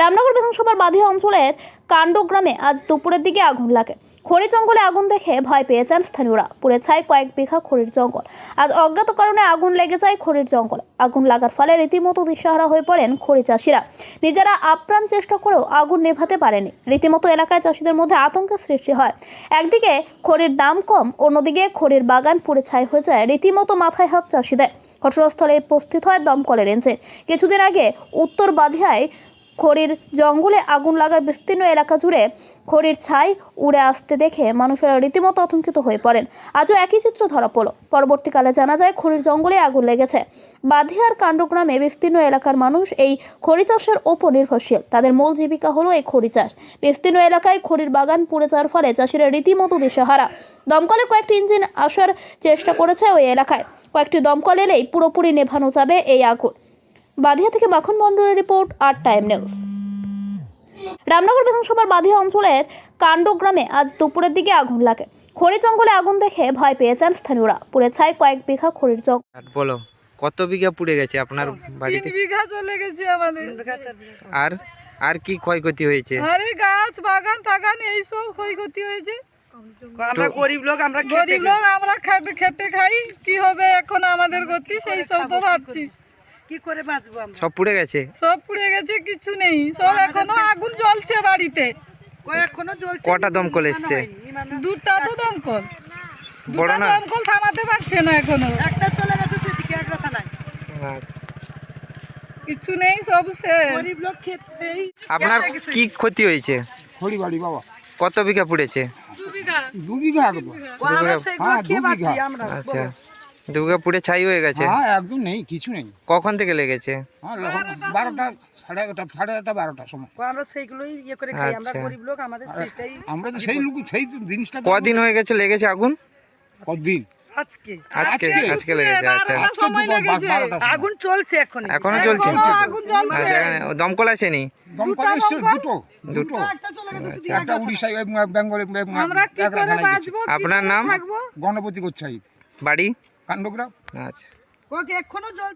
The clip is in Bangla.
রামনগর বিধানসভার বাধিয়া অঞ্চলের কাণ্ডগ্রামে আজ দুপুরের দিকে আগুন লাগে। খড়ি জঙ্গলে আগুন দেখে ভয় পেয়ে যান স্থানীয়রা। পুড়ে ছায় কয়েক বিঘা খড়ির জঙ্গল। আজ অজ্ঞাত কারণে আগুন লেগে যায় খড়ির জঙ্গল। আগুন লাগার ফলে রীতিমতো দিশাহারা হয়ে পড়েন খড়ি চাষিরা। নিজেরা আপ্রাণ চেষ্টা করেও আগুন নেভাতে পারেনি। রীতিমতো এলাকায় চাষিদের মধ্যে আতঙ্কের সৃষ্টি হয়। একদিকে খড়ির দাম কম, অন্যদিকে খড়ির বাগান পুড়ে ছাই হয়ে যায়। রীতিমতো মাথায় হাত চাষিদের। ঘটনাস্থলে উপস্থিত হয় দমকলের ইঞ্জিন কিছুদিন আগে উত্তর বাধিয়ায় খড়ির জঙ্গলে আগুন লাগার বিস্তীর্ণ এলাকা জুড়ে খড়ির ছাই উড়ে আসতে দেখে মানুষেরা রীতিমতো আতঙ্কিত হয়ে পড়েন। আজও একই চিত্র ধরা পড়ল। পরবর্তীকালে জানা যায়, খড়ির জঙ্গলে আগুন লেগেছে। বাধিয়ার কাণ্ডগ্রামে বিস্তীর্ণ এলাকার মানুষ এই খড়ি চাষের ওপর নির্ভরশীল। তাদের মূল জীবিকা হলো এই খড়ি চাষ। বিস্তীর্ণ এলাকায় খড়ির বাগান পুড়ে যাওয়ার ফলে চাষিরা রীতিমতো দিশেহারা। দমকলের কয়েকটি ইঞ্জিন আসার চেষ্টা করেছে ওই এলাকায়। কয়েকটি দমকল এলেই পুরোপুরি নেভানো যাবে এই আগুন। বাধিয়া থেকে মাখন মন্ডলের রিপোর্ট আর টাইম নিউজ। রামনগর বিধানসভার বাধিয়া অঞ্চলের কাণ্ড গ্রামে আজ দুপুরের দিকে আগুন লাগে। খড়ি জঙ্গলে আগুন দেখে ভয় পেয়ে যান স্থানীয়রা। পুড়ে ছাই কয়েক বিঘা খড়ির জঙ্গল। বলো কত বিঘা পুড়ে গেছে আপনার বাড়িতে? তিন বিঘা চলে গেছে আমাদের। আর আর কি ক্ষয়ক্ষতি হয়েছে? আরে গাছ বাগান টাগান এইসব ক্ষয়ক্ষতি হয়েছে। আমরা গরিব লোক আমরা গরিব লোক আমরা খেটে খাই। কি হবে এখন আমাদের গতি? সেই সব তো ভাবছি। কি করে বাঁচবো আমরা? সব পুড়ে গেছে। সব পুড়ে গেছে কিছু নেই। সব এখনও আগুন জ্বলছে বাড়িতে। এখনও জ্বলছে কটা দমকল এসছে? দুটা তো দমকল। বড় না? দমকল থামাতে পারছে না এখনও। একটা চলে গেছে সেদিকে একটা থানায়। আচ্ছা। কিছু নেই সব শেষ। গরিব লোক খেতেই আপনার কি ক্ষতি হয়েছে? খড়ি বাড়ি বাবা। কত বিঘা পুড়েছে? দু বিঘা। দু হ্যাঁ, আচ্ছা। দু বিঘা পুড়ে ছাই হয়ে গেছে। হ্যাঁ একদম নেই কিছু নেই। কখন থেকে লেগেছে? হ্যাঁ বারোটা সাড়ে এগারোটা সাড়ে এগারোটা বারোটার সময়। আমরা সেইগুলোই ইয়ে করে খাই আমরা আচ্ছা। গরিব লোক আমাদের সেটাই আমরা তো সেই লোক সেই জিনিসটা কদিন হয়ে গেছে লেগেছে আগুন? কদিন? আজকে। আজকে আজকে? আজকে লেগেছে আচ্ছা। বারোটা সময় লেগেছে। আগুন চলছে এখন এখনও চলছে? আগুন জ্বলছে। আচ্ছা দমকল আসেনি? দমকল দুটা দুটো। দুটো। একটা চলে গেছে শুধু একটা উড়িষ্যায় ওই বেঙ্গলে আমরা কি করে বাঁচবো? আপনার নাম? গণপতি গোচ্ছাই। বাড়ি? কাণ্ডগ্রাম আচ্ছা ওকে এখনও জল.